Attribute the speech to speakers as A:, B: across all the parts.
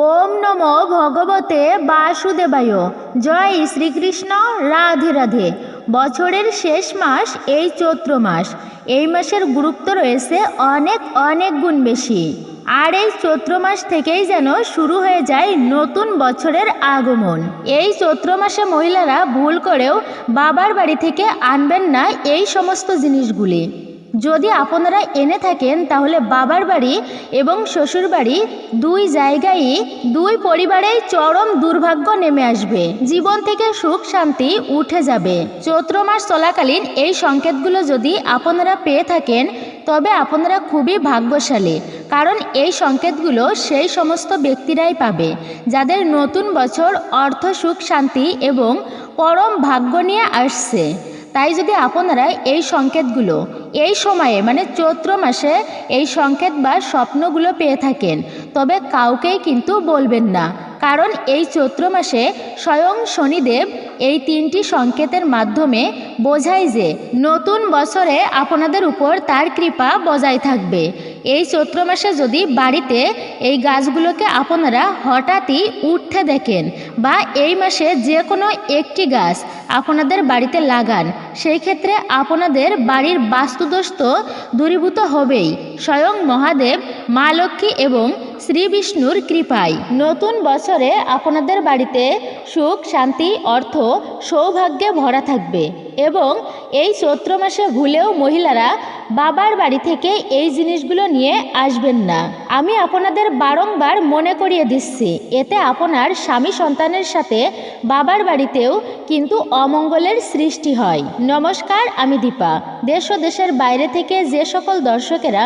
A: ওম নমো ভগবতে বাসুদেবায়। জয় শ্রীকৃষ্ণ, রাধে রাধে। বছরের শেষ মাস এই চৈত্র মাস। এই মাসের গুরুত্ব রয়েছে অনেক অনেক গুণ বেশি। আর এই চৈত্র মাস থেকেই যেন শুরু হয়ে যায় নতুন বছরের আগমন। এই চৈত্র মাসে মহিলারা ভুল করেও বাবার বাড়ি থেকে আনবেন না এই সমস্ত জিনিসগুলি। যদি আপনারা এনে থাকেন, তাহলে বাবার বাড়ি এবং শ্বশুর বাড়ি দুই জায়গায়ই দুই পরিবারেই চরম দুর্ভাগ্য নেমে আসবে। জীবন থেকে সুখ, শান্তি উঠে যাবে। চৈত্র মাস চলাকালীন এই সংকেতগুলো যদি আপনারা পেয়ে থাকেন, তবে আপনারা খুবই ভাগ্যশালী, কারণ এই সংকেতগুলো সেই সমস্ত ব্যক্তিরাই পাবে, যাদের নতুন বছর অর্থ, সুখ, শান্তি এবং পরম ভাগ্য নিয়ে আসছে। তাই যদি আপনারা এই সংকেতগুলো এই সময়ে মানে চৈত্র মাসে, এই সংকেত বা স্বপ্নগুলো পেয়ে থাকেন। তবে কাউকেই কিন্তু বলবেন না। কারণ এই চৈত্র মাসে স্বয়ং শনিদেব এই তিনটি সংকেতের মাধ্যমে বোঝায় যে নতুন বছরে আপনাদের উপর তার কৃপা বজায় থাকবে। এই চৈত্র মাসে যদি বাড়িতে এই গাছগুলোকে আপনারা হঠাৎই উঠতে দেখেন বা এই মাসে যে কোনো একটি গাছ আপনাদের বাড়িতে লাগান, সেই ক্ষেত্রে আপনাদের বাড়ির বাস্তুদোষ তো দূরীভূত হবেই। স্বয়ং মহাদেব, মা লক্ষ্মী এবং শ্রী বিষ্ণুর কৃপায়। নতুন বছরে আপনাদের বাড়িতে সুখ, শান্তি, অর্থ, সৌভাগ্যে ভরা থাকবে এবং এই চৈত্র মাসে ভুলেও মহিলারা বাবার বাড়ি থেকে এই জিনিসগুলো নিয়ে আসবেন না। আমি আপনাদের বারংবার মনে করিয়ে দিচ্ছি, এতে আপনার স্বামী সন্তানের সাথে বাবার বাড়িতেও কিন্তু অমঙ্গলের সৃষ্টি হয়। নমস্কার, আমি দীপা। দেশ ও দেশের বাইরে থেকে যে সকল দর্শকেরা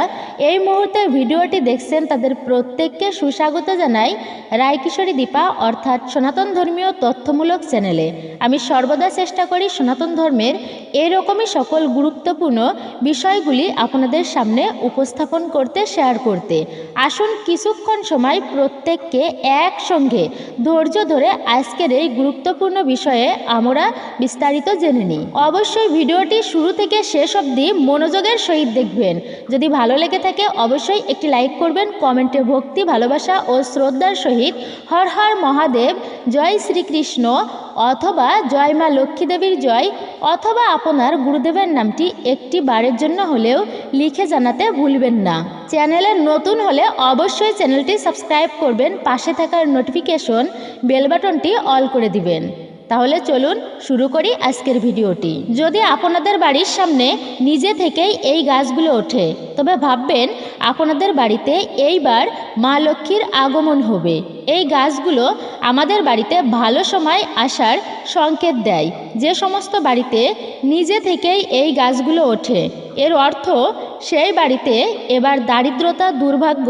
A: এই মুহূর্তে ভিডিওটি দেখছেন, তাদের প্রত্যেককে সুস্বাগত জানাই রায়কিশোরী দীপা অর্থাৎ সনাতন ধর্মীয় তথ্যমূলক চ্যানেলে। আমি সর্বদা চেষ্টা করি সনাতন ধর্মের এরকমই সকল গুরুত্বপূর্ণ বিষয়গুলি আপনাদের সামনে উপস্থাপন করতে শেয়ার করতে। আসুন কিছুক্ষণ সময় প্রত্যেককে একসঙ্গে ধৈর্য ধরে আজকের এই গুরুত্বপূর্ণ বিষয়ে আমরা বিস্তারিত জেনে নিই। অবশ্যই ভিডিওটি শুরু থেকে শেষ অবধি মনোযোগের সহিত দেখবেন। যদি ভালো লেগে থাকে অবশ্যই একটি লাইক করবেন, কমেন্টে ভক্তি, ভালোবাসা ও শ্রদ্ধার সহিত হর হর মহাদেব, জয় শ্রীকৃষ্ণ অথবা জয় মা লক্ষ্মী দেবীর জয় অথবা আপনার গুরুদেবের নামটি একটি বারের জন্য হলেও লিখে জানাতে ভুলবেন না। চ্যানেলে নতুন হলে অবশ্যই চ্যানেলটি সাবস্ক্রাইব করবেন, পাশে থাকার নোটিফিকেশন, বেল বাটনটি অল করে দিবেন। তাহলে চলুন শুরু করি আজকের ভিডিওটি। যদি আপনাদের বাড়ির সামনে নিজে থেকেই এই গাছগুলো ওঠে, তবে ভাববেন আপনাদের বাড়িতে এইবার মা লক্ষ্মীর আগমন হবে। এই গাছগুলো আমাদের বাড়িতে ভালো সময় আসার সংকেত দেয়। যে সমস্ত বাড়িতে নিজে থেকেই এই গাছগুলো ওঠে, এর অর্থ সেই বাড়িতে এবার দারিদ্রতা, দুর্ভাগ্য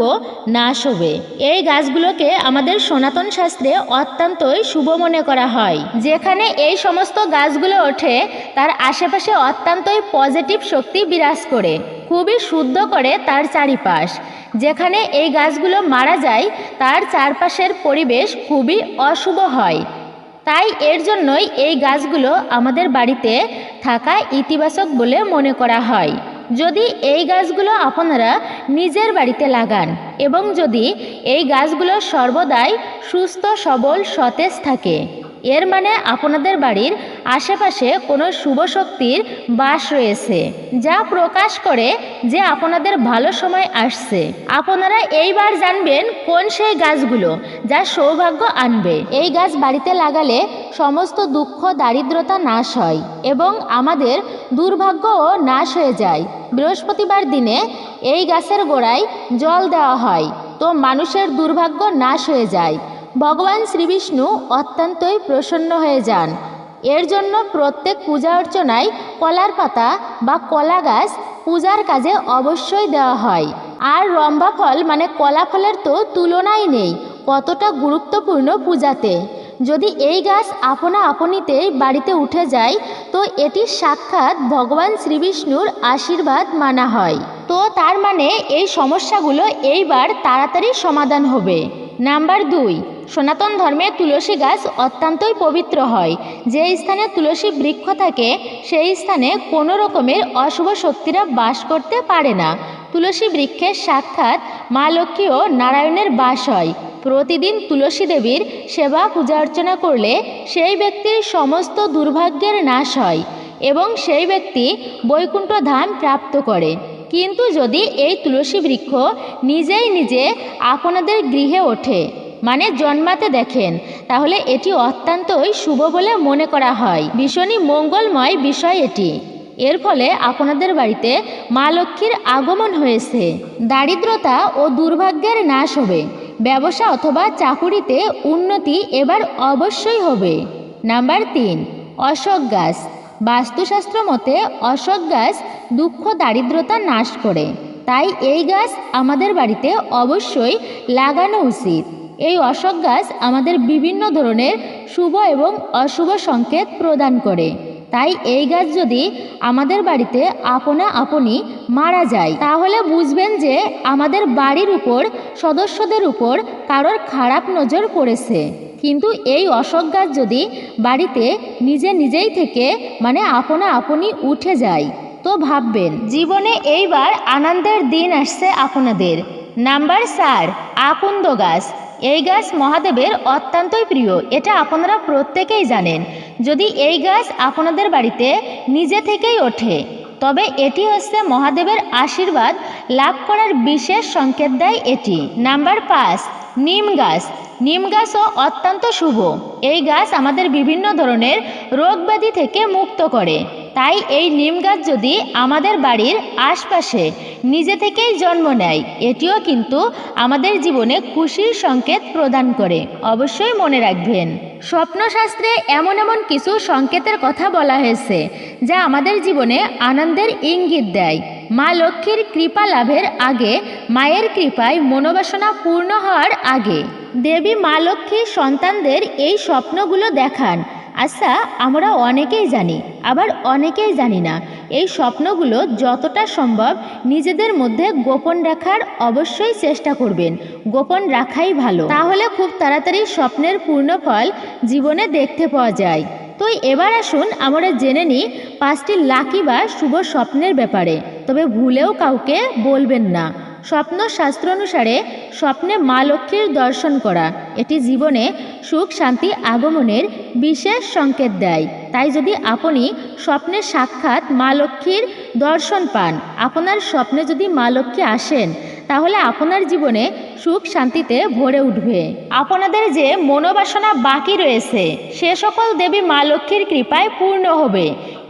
A: নাশ হবে। এই গাছগুলোকে আমাদের সনাতন শাস্ত্রে অত্যন্তই শুভ মনে করা হয়। যেখানে এই সমস্ত গাছগুলো ওঠে, তার আশেপাশে অত্যন্তই পজিটিভ শক্তি বিরাজ করে। খুবই শুদ্ধ করে তার চারিপাশ। যেখানে এই গাছগুলো মারা যায়, তার চারপাশের পরিবেশ খুবই অশুভ হয়। তাই এর জন্যই এই গাছগুলো আমাদের বাড়িতে থাকা ইতিবাচক বলে মনে করা হয়। যদি এই গাছগুলো আপনারা নিজের বাড়িতে লাগান এবং যদি এই গাছগুলো সর্বদাই সুস্থ, সবল, সতেজ থাকে। এর মানে আপনাদের বাড়ির আশেপাশে কোনো শুভ শক্তির বাস রয়েছে, যা প্রকাশ করে যে আপনাদের ভালো সময় আসছে। আপনারা এইবার জানবেন কোন সেই গাছগুলো যা সৌভাগ্য আনবে। এই গাছ বাড়িতে লাগালে সমস্ত দুঃখ, দারিদ্রতা নাশ হয় এবং আমাদের দুর্ভাগ্যও নাশ হয়ে যায়। বৃহস্পতিবার দিনে এই গাছের গোড়ায় জল দেওয়া হয়, তো মানুষের দুর্ভাগ্য নাশ হয়ে যায়। ভগবান শ্রীবিষ্ণু অত্যন্তই প্রসন্ন হয়ে যান। এর জন্য প্রত্যেক পূজা অর্চনায় কলার পাতা বা কলা গাছ পূজার কাজে অবশ্যই দেওয়া হয়। আর রম্বা ফল মানে কলা ফলের তো তুলনাই নেই, কতটা গুরুত্বপূর্ণ পূজাতে। যদি এই গাছ আপনা আপনিতেই বাড়িতে উঠে যায়, তো এটি সাক্ষাৎ ভগবান শ্রীবিষ্ণুর আশীর্বাদ মানা হয়। তো তার মানে এই সমস্যাগুলো এইবার তাড়াতাড়ি সমাধান হবে। নাম্বার দুই সনাতন ধর্মে তুলসী গাছ অত্যন্তই পবিত্র হয়। যে স্থানে তুলসী বৃক্ষ থাকে, সেই স্থানে কোনো রকমের অশুভ শক্তিরা বাস করতে পারে না। তুলসী বৃক্ষের সাক্ষাৎ মা লক্ষ্মী ও নারায়ণের বাস হয়। প্রতিদিন তুলসী দেবীর সেবা পূজা অর্চনা করলে সেই ব্যক্তির সমস্ত দুর্ভাগ্যের নাশ হয় এবং সেই ব্যক্তি বৈকুণ্ঠ ধাম প্রাপ্ত করে। কিন্তু যদি এই তুলসী বৃক্ষ নিজেই নিজে আপনাদের গৃহে ওঠে মানে জন্মাতে দেখেন, তাহলে এটি অত্যন্তই শুভ বলে মনে করা হয়। ভীষণই মঙ্গলময় বিষয় এটি। এর ফলে আপনাদের বাড়িতে মা লক্ষ্মীর আগমন হয়েছে। দারিদ্রতা ও দুর্ভাগ্যের নাশ হবে। ব্যবসা অথবা চাকুরিতে উন্নতি এবার অবশ্যই হবে। নাম্বার তিন, অশোক গাছ। বাস্তুশাস্ত্র মতে অশোক গাছ দুঃখ দারিদ্রতা নাশ করে। তাই এই গাছ আমাদের বাড়িতে অবশ্যই লাগানো উচিত। এই অশোক গাছ আমাদের বিভিন্ন ধরনের শুভ এবং অশুভ সংকেত প্রদান করে। তাই এই গাছ যদি আমাদের বাড়িতে আপনা আপনি মারা যায়, তাহলে বুঝবেন যে আমাদের বাড়ির উপর, সদস্যদের উপর কারোর খারাপ নজর পড়েছে। কিন্তু এই অশোক গাছ যদি বাড়িতে নিজে নিজেই থেকে মানে আপনা আপনি উঠে যায়, তো ভাববেন, জীবনে এইবার আনন্দের দিন আসছে আপনাদের। নাম্বার চার, আকন্দ গাছ। এই গাছ মহাদেবের অত্যন্তই প্রিয়, এটা আপনারা প্রত্যেকেই জানেন। যদি এই গাছ আপনাদের বাড়িতে নিজে থেকেই ওঠে, তবে এটি হচ্ছে মহাদেবের আশীর্বাদ লাভ করার বিশেষ সংকেত দেয় এটি। নাম্বার পাঁচ নিম গাছ। নিম গাছও অত্যন্ত শুভ। এই গাছ আমাদের বিভিন্ন ধরনের রোগ ব্যাধি থেকে মুক্ত করে। তাই এই নিম গাছ যদি আমাদের বাড়ির আশপাশে নিজে থেকেই জন্ম নেয়, এটিও কিন্তু আমাদের জীবনে খুশির সংকেত প্রদান করে। অবশ্যই মনে রাখবেন, স্বপ্নশাস্ত্রে এমন এমন কিছু সংকেতের কথা বলা হয়েছে, যা আমাদের জীবনে আনন্দের ইঙ্গিত দেয়। মা লক্ষ্মীর কৃপা লাভের আগে, মায়ের কৃপায় মনোবাসনা পূর্ণ হওয়ার আগে। দেবী মা লক্ষ্মী সন্তানদের এই স্বপ্নগুলো দেখান। আচ্ছা আমরা অনেকেই জানি, আবার অনেকেই জানি না, এই স্বপ্নগুলো যতটা সম্ভব নিজেদের মধ্যে গোপন রাখার অবশ্যই চেষ্টা করবেন, গোপন রাখাই ভালো। তাহলে খুব তাড়াতাড়ি স্বপ্নের পূর্ণ ফল জীবনে দেখতে পাওয়া যায়। তো এবার আসুন আমরা জেনে নিই পাঁচটি লাকি বা শুভ স্বপ্নের ব্যাপারে। তবে ভুলেও কাউকে বলবেন না। স্বপ্ন শাস্ত্র অনুসারে স্বপ্নে মা লক্ষ্মীর দর্শন করা। এটি জীবনে সুখ, শান্তি, আগমনের বিশেষ সংকেত দেয়। তাই যদি আপনি স্বপ্নে সাক্ষাৎ মা লক্ষ্মীর দর্শন পান, আপনার স্বপ্নে যদি মা লক্ষ্মী আসেন তাহলে আপনার জীবনে সুখ শান্তিতে ভরে উঠবে। আপনাদের যে মনোবাসনা বাকি রয়েছে, সে সকল দেবী মা লক্ষ্মীর কৃপায় পূর্ণ হবে।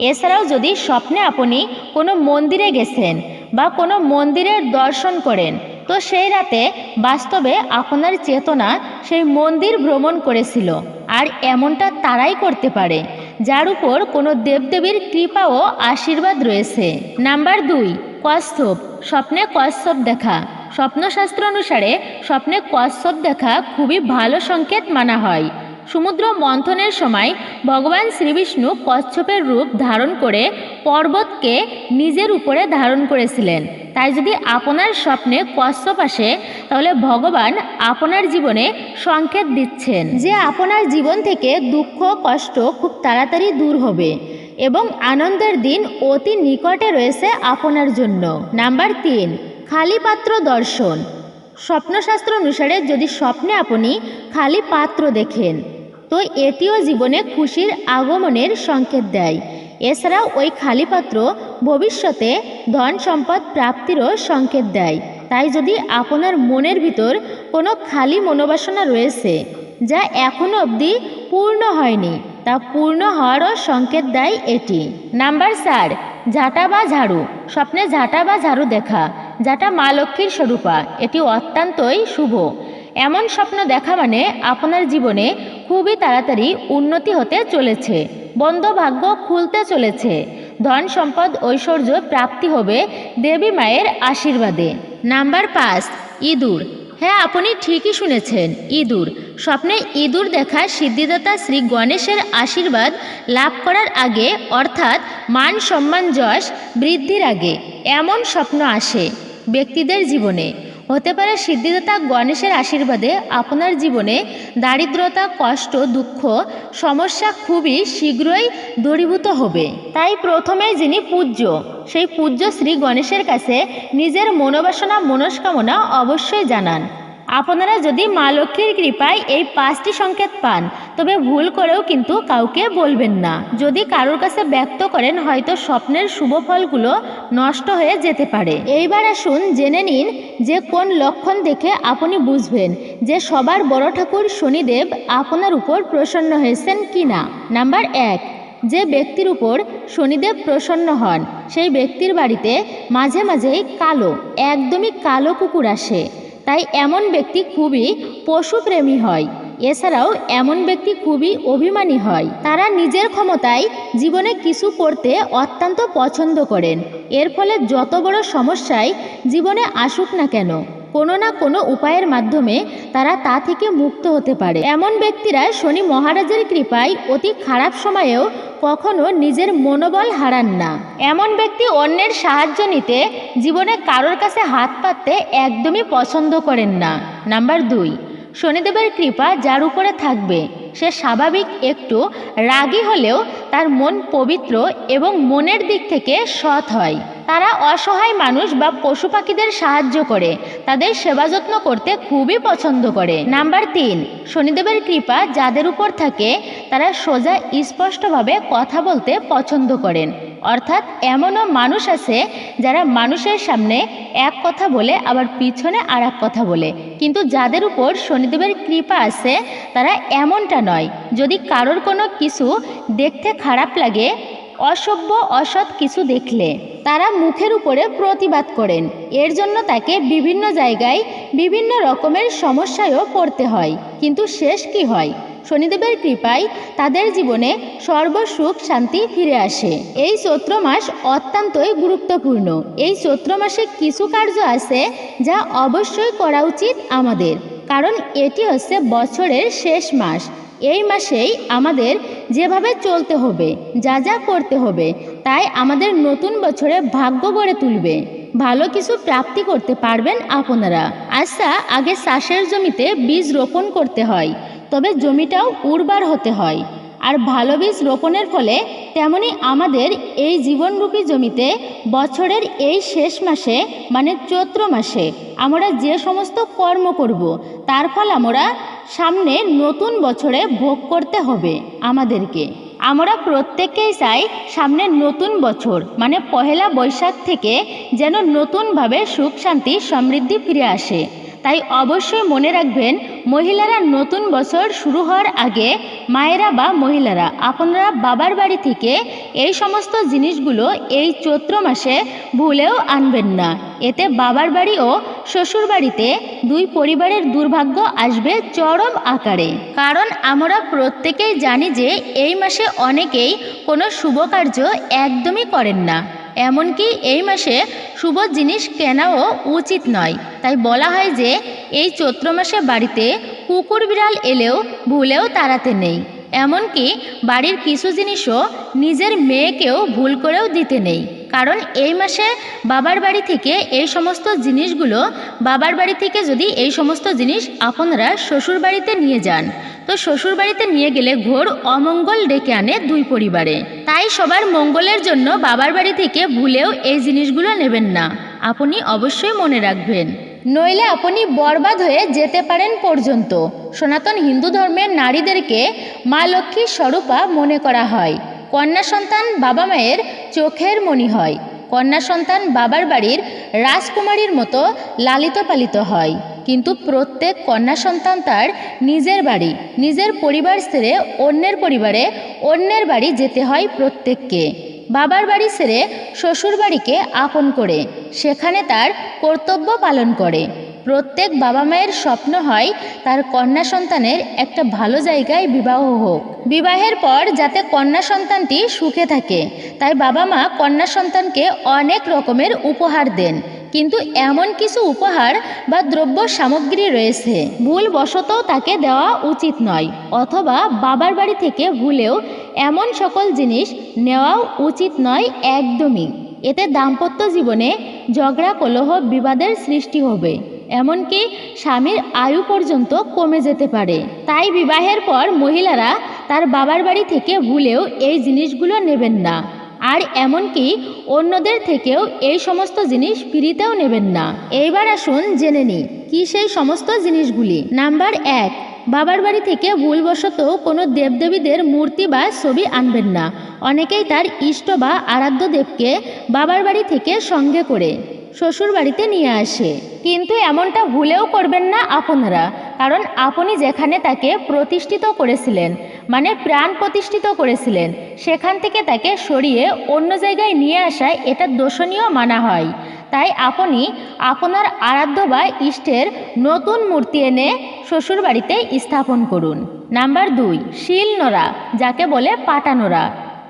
A: এছাড়াও যদি স্বপ্নে আপনি কোনো মন্দিরে গেছেন বা কোনো মন্দিরের দর্শন করেন, তো সেই রাতে বাস্তবে আপনার চেতনা সেই মন্দির ভ্রমণ করেছিল। আর এমনটা তারাই করতে পারে, যার উপর কোনো দেবদেবীর কৃপা ও আশীর্বাদ রয়েছে। নাম্বার দুই কচ্ছপ স্বপ্নে কচ্ছপ দেখা। স্বপ্নশাস্ত্র অনুসারে স্বপ্নে কচ্ছপ দেখা খুবই ভালো সংকেত মানা হয়। সমুদ্র মন্থনের সময় ভগবান শ্রীবিষ্ণু কচ্ছপের রূপ ধারণ করে পর্বতকে নিজের উপরে ধারণ করেছিলেন। তাই যদি আপনার স্বপ্নে কশ্যপ আসে, তাহলে ভগবান আপনার জীবনে সংকেত দিচ্ছেন। যে আপনার জীবন থেকে দুঃখ, কষ্ট খুব তাড়াতাড়ি দূর হবে। এবং আনন্দের দিন অতি নিকটে রয়েছে আপনার জন্য। নাম্বার তিন খালি পাত্র দর্শন। স্বপ্নশাস্ত্র অনুসারে যদি স্বপ্নে আপনি খালি পাত্র দেখেন, তো এটিও জীবনে খুশির আগমনের সংকেত দেয়। এছাড়াও ওই খালি পাত্র ভবিষ্যতে ধন সম্পদ প্রাপ্তিরও সংকেত দেয়। তাই যদি আপনার মনের ভিতর কোনো খালি মনোবাসনা রয়েছে, যা এখনও অবধি পূর্ণ হয়নি তা পূর্ণ হওয়ারও সংকেত দেয় এটি। নাম্বার চার, ঝাঁটা বা ঝাড়ু। স্বপ্নে ঝাঁটা বা ঝাড়ু দেখা। যাটা মা লক্ষ্মীর স্বরূপা। এটি অত্যন্তই শুভ। এমন স্বপ্ন দেখা মানে আপনার জীবনে খুবই তাড়াতাড়ি উন্নতি হতে চলেছে বন্ধ ভাগ্য খুলতে চলেছে। ধন সম্পদ, ঐশ্বর্য প্রাপ্তি হবে দেবী মায়ের আশীর্বাদে। নাম্বার পাঁচ, ইঁদুর। হ্যাঁ আপনি ঠিকই শুনেছেন, ইঁদুর। স্বপ্নে ইঁদুর দেখা সিদ্ধিদাতা শ্রী গণেশের আশীর্বাদ লাভ করার আগে, অর্থাৎ মান সম্মান যশ বৃদ্ধির আগে, এমন স্বপ্ন আসে ব্যক্তিদের জীবনে। হতে পারে সিদ্ধিদাতা গণেশের আশীর্বাদে আপনার জীবনে দারিদ্রতা, কষ্ট, দুঃখ, সমস্যা খুবই শীঘ্রই দূরীভূত হবে। তাই প্রথমে যিনি পূজ্য, সেই পূজ্য শ্রী গণেশের কাছে নিজের মনোবাসনা, মনস্কামনা অবশ্যই জানান। আপনারা যদি মা লক্ষ্মীর কৃপায় এই পাঁচটি সংকেত পান, তবে ভুল করেও কিন্তু কাউকে বলবেন না। যদি কারোর কাছে ব্যক্ত করেন, হয়তো স্বপ্নের শুভ ফলগুলো নষ্ট হয়ে যেতে পারে। এইবার আসুন জেনে নিন যে কোন লক্ষণ দেখে আপনি বুঝবেন যে সবার বড় ঠাকুর শনিদেব আপনার উপর প্রসন্ন হয়েছেন কি না নাম্বার এক, যে ব্যক্তির উপর শনিদেব প্রসন্ন হন, সেই ব্যক্তির বাড়িতে মাঝে মাঝেই কালো, একদমই কালো কুকুর আসে। তাই এমন ব্যক্তি খুবই পশুপ্রেমী হয়। এছাড়াও এমন ব্যক্তি খুবই অভিমানী হয়। তারা নিজের ক্ষমতায় জীবনে কিছু করতে অত্যন্ত পছন্দ করেন। এর ফলে যত বড় সমস্যায় জীবনে আসুক না কেন কোনো না কোনো উপায়ের মাধ্যমে তারা তা থেকে মুক্ত হতে পারে। এমন ব্যক্তিরা শনি মহারাজের কৃপায় অতি খারাপ সময়েও কখনো নিজের মনোবল হারান না। এমন ব্যক্তি অন্যের সাহায্য নিতে জীবনে কারোর কাছে হাত পাততে একদমই পছন্দ করেন না। নাম্বার দুই, শনিদেবের কৃপা যার উপরে থাকবে। সে স্বাভাবিক একটু রাগী হলেও তার মন পবিত্র এবং মনের দিক থেকে সৎ হয়। তারা অসহায় মানুষ বা পশু পাখিদের সাহায্য করে, তাদের সেবা যত্ন করতে খুবই পছন্দ করে। নাম্বার তিন, শনিদেবের কৃপা যাদের উপর থাকে, তারা সোজা স্পষ্টভাবে কথা বলতে পছন্দ করেন। অর্থাৎ এমনও মানুষ আছে যারা মানুষের সামনে এক কথা বলে, আবার পিছনে আর কথা বলে। কিন্তু যাদের উপর শনিদেবের কৃপা আছে, তারা এমনটা নয়। যদি কারোর কোনো কিছু দেখতে খারাপ লাগে অসভ্য, অসৎ কিছু দেখলে তারা মুখের উপরে প্রতিবাদ করেন। এর জন্য তাকে বিভিন্ন জায়গায় বিভিন্ন রকমের সমস্যায়ও পড়তে হয়। কিন্তু শেষ কি হয়? শনিদেবের কৃপায় তাদের জীবনে সর্বসুখ, শান্তি ফিরে আসে। এই চৈত্র মাস অত্যন্তই গুরুত্বপূর্ণ। এই চৈত্র মাসে কিছু কার্য আছে যা অবশ্যই করা উচিত আমাদের। কারণ এটি হচ্ছে বছরের শেষ মাস। এই মাসেই আমাদের যেভাবে চলতে হবে, যা যা করতে হবে, তাই আমাদের নতুন বছরে ভাগ্য গড়ে তুলবে। ভালো কিছু প্রাপ্তি করতে পারবেন আপনারা। আচ্ছা আগে চাষের জমিতে বীজ রোপণ করতে হয়, তবে জমিটাও উর্বর হতে হয়। আর ভালো বীজ রোপণের ফলে তেমনি আমাদের এই জীবনরূপী জমিতে বছরের এই শেষ মাসে মানে চৈত্র মাসে, আমরা যে সমস্ত কর্ম করব, তার ফল আমরা সামনে নতুন বছরে ভোগ করতে হবে আমাদেরকে। আমরা প্রত্যেকেই চাই সামনে নতুন বছর মানে পহেলা বৈশাখ থেকে যেন নতুনভাবে সুখ শান্তি সমৃদ্ধি ফিরে আসে। তাই অবশ্যই মনে রাখবেন, মহিলারা নতুন বছর শুরু হওয়ার আগে মায়েরা বা মহিলারা, আপনারা বাবার বাড়ি থেকে এই সমস্ত জিনিসগুলো এই চৈত্র মাসে ভুলেও আনবেন না। এতে বাবার বাড়ি ও শ্বশুর বাড়িতে দুই পরিবারের দুর্ভাগ্য আসবে চরম আকারে। কারণ আমরা প্রত্যেকেই জানি যে এই মাসে অনেকেই কোনো শুভ কার্য একদমই করেন না। এমনকি এই মাসে শুভ জিনিস কেনাও উচিত নয়। তাই বলা হয় যে, এই চৈত্র মাসে বাড়িতে কুকুর বিড়াল এলেও ভুলেও তাড়াতে নেই। এমনকি বাড়ির কিছু জিনিসও নিজের মেয়েকেও ভুল করেও দিতে নেই। কারণ এই মাসে বাবার বাড়ি থেকে এই সমস্ত জিনিসগুলো বাবার বাড়ি থেকে যদি এই সমস্ত জিনিস আপনারা শ্বশুর বাড়িতে নিয়ে যান, তো শ্বশুর বাড়িতে নিয়ে গেলে ঘোর অমঙ্গল ডেকে আনে দুই পরিবারে। তাই সবার মঙ্গলের জন্য বাবার বাড়ি থেকে ভুলেও এই জিনিসগুলো নেবেন না। আপনি অবশ্যই মনে রাখবেন। নইলে আপনি বরবাদ হয়ে যেতে পারেন পর্যন্ত। সনাতন হিন্দু ধর্মের নারীদেরকে মা লক্ষ্মীর স্বরূপা মনে করা হয়। কন্যা সন্তান বাবা মায়ের চোখের মণি হয়। কন্যা সন্তান বাবার বাড়ির রাজকুমারীর মতো লালিত পালিত হয়। কিন্তু প্রত্যেক কন্যা সন্তান তার নিজের বাড়ি, নিজের পরিবার ছেড়ে অন্যের পরিবারে অন্যের বাড়ি যেতে হয় প্রত্যেককে। বাবার বাড়ি ছেড়ে শ্বশুর বাড়িকে আপন করে, সেখানে তার কর্তব্য পালন করে। প্রত্যেক বাবা মায়ের স্বপ্ন হয় তার কন্যা সন্তানের একটা ভালো জায়গায় বিবাহ হোক। বিবাহের পর যাতে কন্যা সন্তানটি সুখে থাকে, তাই বাবা মা কন্যা সন্তানকে অনেক রকমের উপহার দেন। কিন্তু এমন কিছু উপহার বা দ্রব্য সামগ্রী রয়েছে ভুলবশত তাকে দেওয়া উচিত নয়, অথবা বাবার বাড়ি থেকে ভুলেও এমন সকল জিনিস নেওয়াও উচিত নয় একদমই। এতে দাম্পত্য জীবনে ঝগড়া, কলহ, বিবাদের সৃষ্টি হবে। এমনকি স্বামীর আয়ু পর্যন্ত কমে যেতে পারে। তাই বিবাহের পর মহিলারা তার বাবার বাড়ি থেকে ভুলেও এই জিনিসগুলো নেবেন না। আর এমনকি অন্যদের থেকেও এই সমস্ত জিনিস ফ্রিতেও নেবেন না। এইবার আসুন জেনে নিই, কি সেই সমস্ত জিনিসগুলি? নাম্বার এক, বাবার বাড়ি থেকে ভুলবশত কোনো দেবদেবীদের মূর্তি বা ছবি আনবেন না। অনেকেই তার ইষ্ট বা আরাধ্য দেবকে বাবার বাড়ি থেকে সঙ্গে করে। শ্বশুর বাড়িতে নিয়ে আসে। কিন্তু এমনটা ভুলেও করবেন না আপনারা, কারণ আপনি যেখানে তাকে প্রতিষ্ঠিত করেছিলেন মানে প্রাণ প্রতিষ্ঠিত করেছিলেন, সেখান থেকে তাকে সরিয়ে অন্য জায়গায় নিয়ে আসায় এটা দোষণীয় মানা হয়। তাই আপনি আপনার আরাধ্য বা ইষ্টের নতুন মূর্তি এনে শ্বশুর বাড়িতে স্থাপন করুন। নাম্বার দুই শিলনোড়া যাকে বলে পাটানোড়া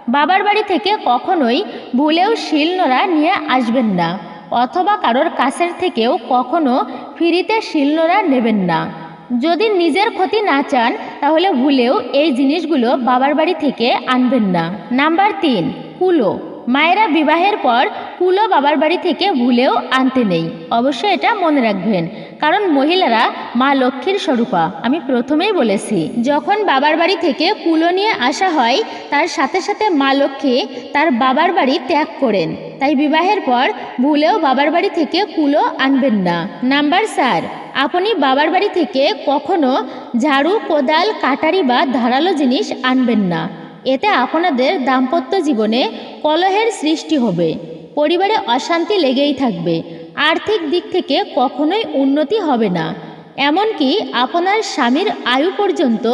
A: বাবার বাড়ি থেকে কখনোই ভুলেও শিলনোড়া নিয়ে আসবেন না। অথবা কারোর কাছের থেকেও কখনো ফ্রিতে শিলনোড়া নেবেন না। যদি নিজের ক্ষতি না চান, তাহলে ভুলেও এই জিনিসগুলো বাবার বাড়ি থেকে আনবেন না। নাম্বার তিন, কুলো। মায়েরা বিবাহের পর কুলো বাবার বাড়ি থেকে ভুলেও আনতে নেই। অবশ্যই এটা মনে রাখবেন। কারণ মহিলারা মা লক্ষ্মীর স্বরূপা, আমি প্রথমেই বলেছি। যখন বাবার বাড়ি থেকে কুলো নিয়ে আসা হয়, তার সাথে সাথে মা লক্ষ্মী তার বাবার বাড়ি ত্যাগ করেন। তাই বিবাহের পর ভুলেও বাবার বাড়ি থেকে কুলো আনবেন না। নাম্বার চার, আপনি বাবার বাড়ি থেকে কখনো ঝাড়ু, কোদাল, কাটারি বা ধারালো জিনিস আনবেন না। এতে আপনাদের দাম্পত্য জীবনে কলহের সৃষ্টি হবে। পরিবারে অশান্তি লেগেই থাকবে। আর্থিক দিক থেকে কখনোই উন্নতি হবে না। এমনকি আপনার স্বামীর আয়ু পর্যন্ত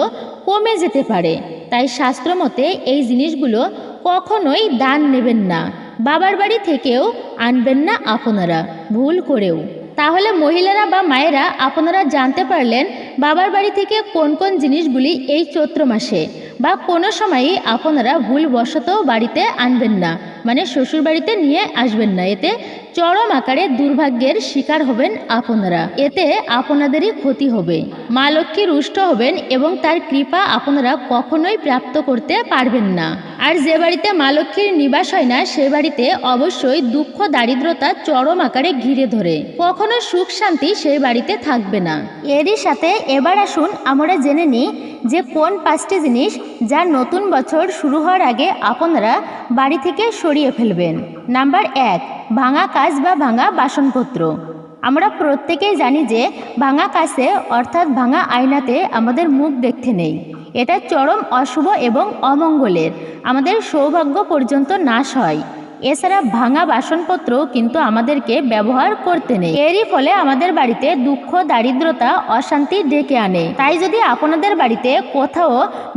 A: কমে যেতে পারে। তাই শাস্ত্রমতে এই জিনিসগুলো কখনোই দান নেবেন না। বাবার বাড়ি থেকেও আনবেন না আপনারা, ভুল করেও। তাহলে মহিলারা বা মায়েরা আপনারা জানতে পারলেন বাবার বাড়ি থেকে কোন কোন জিনিসগুলি এই চৈত্র মাসে বা কোনো সময়ই আপনারা ভুলবশত বাড়িতে আনবেন না। মানে শ্বশুর বাড়িতে নিয়ে আসবেন না। এতে চরম আকারে দুর্ভাগ্যের শিকার হবেন আপনারা। এতে আপনাদেরই ক্ষতি হবে। মা লক্ষ্মী রুষ্ট হবেন এবং তার কৃপা আপনারা কখনোই প্রাপ্ত করতে পারবেন না। আর যে বাড়িতে মা লক্ষ্মীর নিবাস হয় না, সে বাড়িতে অবশ্যই দুঃখ, দারিদ্রতা চরম আকারে ঘিরে ধরে। কখনো সুখ, শান্তি সেই বাড়িতে থাকবে না। এরই সাথে এবার আসুন আমরা জেনে নিই যে কোন পাঁচটি জিনিস যা নতুন বছর শুরু হওয়ার আগে আপনারা বাড়ি থেকে সরিয়ে ফেলবেন। নাম্বার এক ভাঙা কাজ বা ভাঙা বাসনপত্র। আমরা প্রত্যেকেই জানি যে ভাঙা কাছে অর্থাৎ ভাঙা আয়নাতে আমাদের মুখ দেখতে নেই। এটা চরম অশুভ এবং অমঙ্গলের। আমাদের সৌভাগ্য পর্যন্ত নাশ হয়। এছাড়া ভাঙা বাসনপত্র কিন্তু আমাদেরকে ব্যবহার করতে নেই। এরই ফলে আমাদের বাড়িতে দুঃখ, দারিদ্রতা, অশান্তি ডেকে আনে। তাই যদি আপনাদের বাড়িতে কোথাও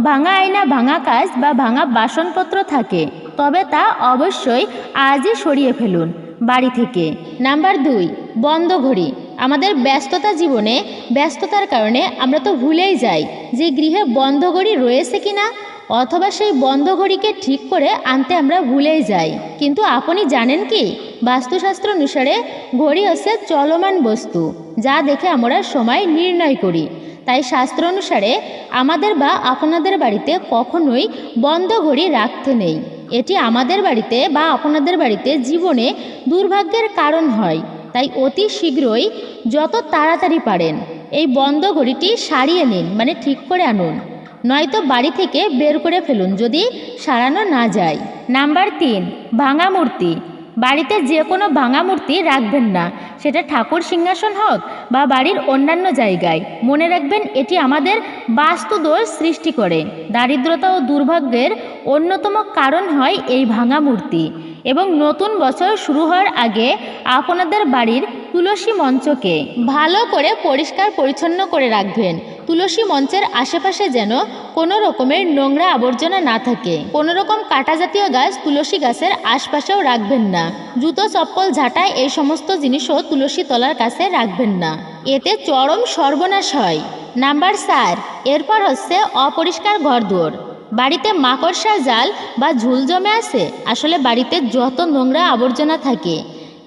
A: ভাঙা আয়না, ভাঙা কাজ বা ভাঙা বাসনপত্র থাকে, তবে তা অবশ্যই আজই সরিয়ে ফেলুন বাড়ি থেকে। নাম্বার দুই, বন্ধ ঘড়ি। আমাদের ব্যস্ততা জীবনে ব্যস্ততার কারণে আমরা তো ভুলেই যাই যে গৃহে বন্ধ ঘড়ি রয়েছে কি না অথবা সেই বন্ধ ঘড়িকে ঠিক করে আনতে আমরা ভুলেই যাই। কিন্তু আপনি জানেন কি? বাস্তুশাস্ত্র অনুসারে ঘড়ি হচ্ছে চলমান বস্তু, যা দেখে আমরা সময় নির্ণয় করি। তাই শাস্ত্র অনুসারে আমাদের বা আপনাদের বাড়িতে কখনোই বন্ধ ঘড়ি রাখতে নেই। এটি আমাদের বাড়িতে বা আপনাদের বাড়িতে জীবনে দুর্ভাগ্যের কারণ হয়। তাই অতি শীঘ্রই যত তাড়াতাড়ি পারেন, এই বন্ধ ঘড়িটি সারিয়ে নিন মানে ঠিক করে আনুন। নয়তো বাড়ি থেকে বের করে ফেলুন যদি সারানো না যায়। নাম্বার তিন, ভাঙা মূর্তি। বাড়িতে যে কোনো ভাঙা মূর্তি রাখবেন না। সেটা ঠাকুর সিংহাসন হোক বা বাড়ির অন্যান্য জায়গায়। মনে রাখবেন এটি আমাদের বাস্তু দোষ সৃষ্টি করে। দারিদ্রতা ও দুর্ভাগ্যের অন্যতম কারণ হয় এই ভাঙা মূর্তি। এবং নতুন বছর শুরু হওয়ার আগে আপনাদের বাড়ির তুলসী মঞ্চকে ভালো করে পরিষ্কার পরিচ্ছন্ন করে রাখবেন। তুলসী মঞ্চের আশেপাশে যেন কোনো রকমের নোংরা আবর্জনা না থাকে। কোনো রকম কাটা জাতীয় গাছ তুলসী গাছের আশপাশেও রাখবেন না। জুতো, চপ্পল, ঝাঁটা এই সমস্ত জিনিসও তুলসী তলার কাছে রাখবেন না। এতে চরম সর্বনাশ হয়। নাম্বার চার, এরপর হচ্ছে অপরিষ্কার ঘরদুয়ার বাড়িতে মাকড়সার জাল বা ঝুল জমে আছে? আসলে বাড়িতে যত নোংরা আবর্জনা থাকে,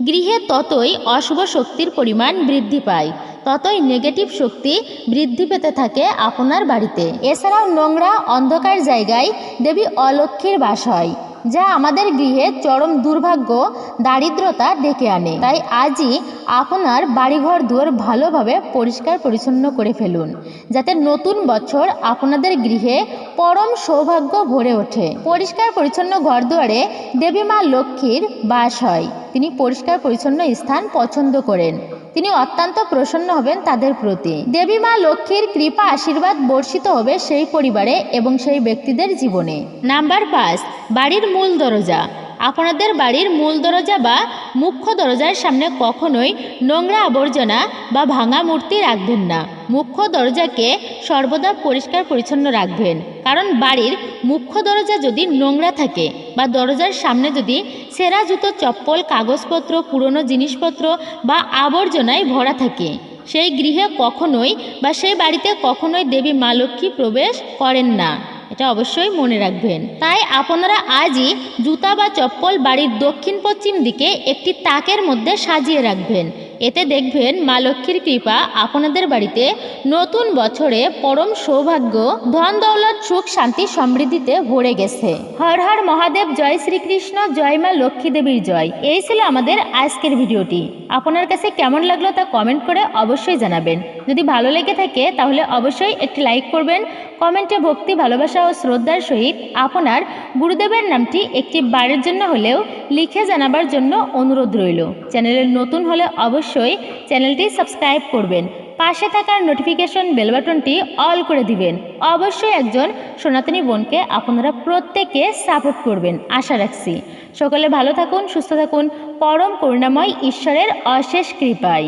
A: গৃহে ততই অশুভ শক্তির পরিমাণ বৃদ্ধি পায়। ততই নেগেটিভ শক্তি বৃদ্ধি পেতে থাকে আপনার বাড়িতে। এছাড়াও নোংরা, অন্ধকার জায়গায় দেবী অলক্ষ্মীর বাস হয়, যা আমাদের গৃহে চরম দুর্ভাগ্য, দারিদ্রতা ডেকে আনে। তাই আজই আপনার বাড়িঘর দুয়ার ভালোভাবে পরিষ্কার পরিচ্ছন্ন করে ফেলুন, যাতে নতুন বছর আপনাদের গৃহে পরম সৌভাগ্য ভরে ওঠে। পরিষ্কার পরিচ্ছন্ন ঘর দুয়ারে দেবী মা লক্ষ্মীর বাস হয়। তিনি পরিষ্কার, পরিচ্ছন্ন স্থান পছন্দ করেন। তিনি অত্যন্ত প্রসন্ন হবেন তাদের প্রতি। দেবী মা লক্ষ্মীর কৃপা, আশীর্বাদ বর্ষিত হবে সেই পরিবারে এবং সেই ব্যক্তিদের জীবনে। নাম্বার পাঁচ, বাড়ির মূল দরজা। আপনাদের বাড়ির মূল দরজা বা মুখ্য দরজার সামনে কখনোই নোংরা আবর্জনা বা ভাঙা মূর্তি রাখবেন না। মুখ্য দরজাকে সর্বদা পরিষ্কার পরিচ্ছন্ন রাখবেন। কারণ বাড়ির মুখ্য দরজা যদি নোংরা থাকে বা দরজার সামনে যদি সেরা জুতো, চপ্পল, কাগজপত্র, পুরনো জিনিসপত্র বা আবর্জনায় ভরা থাকে, সেই গৃহে কখনোই বা সেই বাড়িতে কখনোই দেবী মা লক্ষ্মী প্রবেশ করেন না। এটা অবশ্যই মনে রাখবেন। তাই আপনারা আজই জুতা বা চপ্পল বাড়ির দক্ষিণ পশ্চিম দিকে একটি তাকের মধ্যে সাজিয়ে রাখবেন। এতে দেখবেন মা লক্ষ্মীর কৃপা আপনাদের বাড়িতে নতুন বছরে পরম সৌভাগ্য, ধন দৌলত, সুখ শান্তি সমৃদ্ধিতে ভরে গেছে। হর হর মহাদেব, জয় শ্রীকৃষ্ণ, জয় মা লক্ষ্মী দেবীর জয়। এই ছিল আমাদের আজকের ভিডিওটি। আপনার কাছে কেমন লাগল তা কমেন্ট করে অবশ্যই জানাবেন। যদি ভালো লেগে থাকে, তাহলে অবশ্যই একটি লাইক করবেন। কমেন্টে ভক্তি, ভালোবাসা ও শ্রদ্ধার সহিত আপনার গুরুদেবের নামটি একটি বারের জন্য হলেও লিখে জানাবার জন্য অনুরোধ রইল। চ্যানেলের নতুন হলে অবশ্যই চ্যানেলটি সাবস্ক্রাইব করবেন। পাশে থাকার নোটিফিকেশন বেল বাটনটি অল করে দিবেন। অবশ্যই একজন সনাতনী বোনকে আপনারা প্রত্যেকে সাপোর্ট করবেন, আশা রাখছি। সকলে ভালো থাকুন, সুস্থ থাকুন। পরম করুণাময় ঈশ্বরের অশেষ কৃপায়।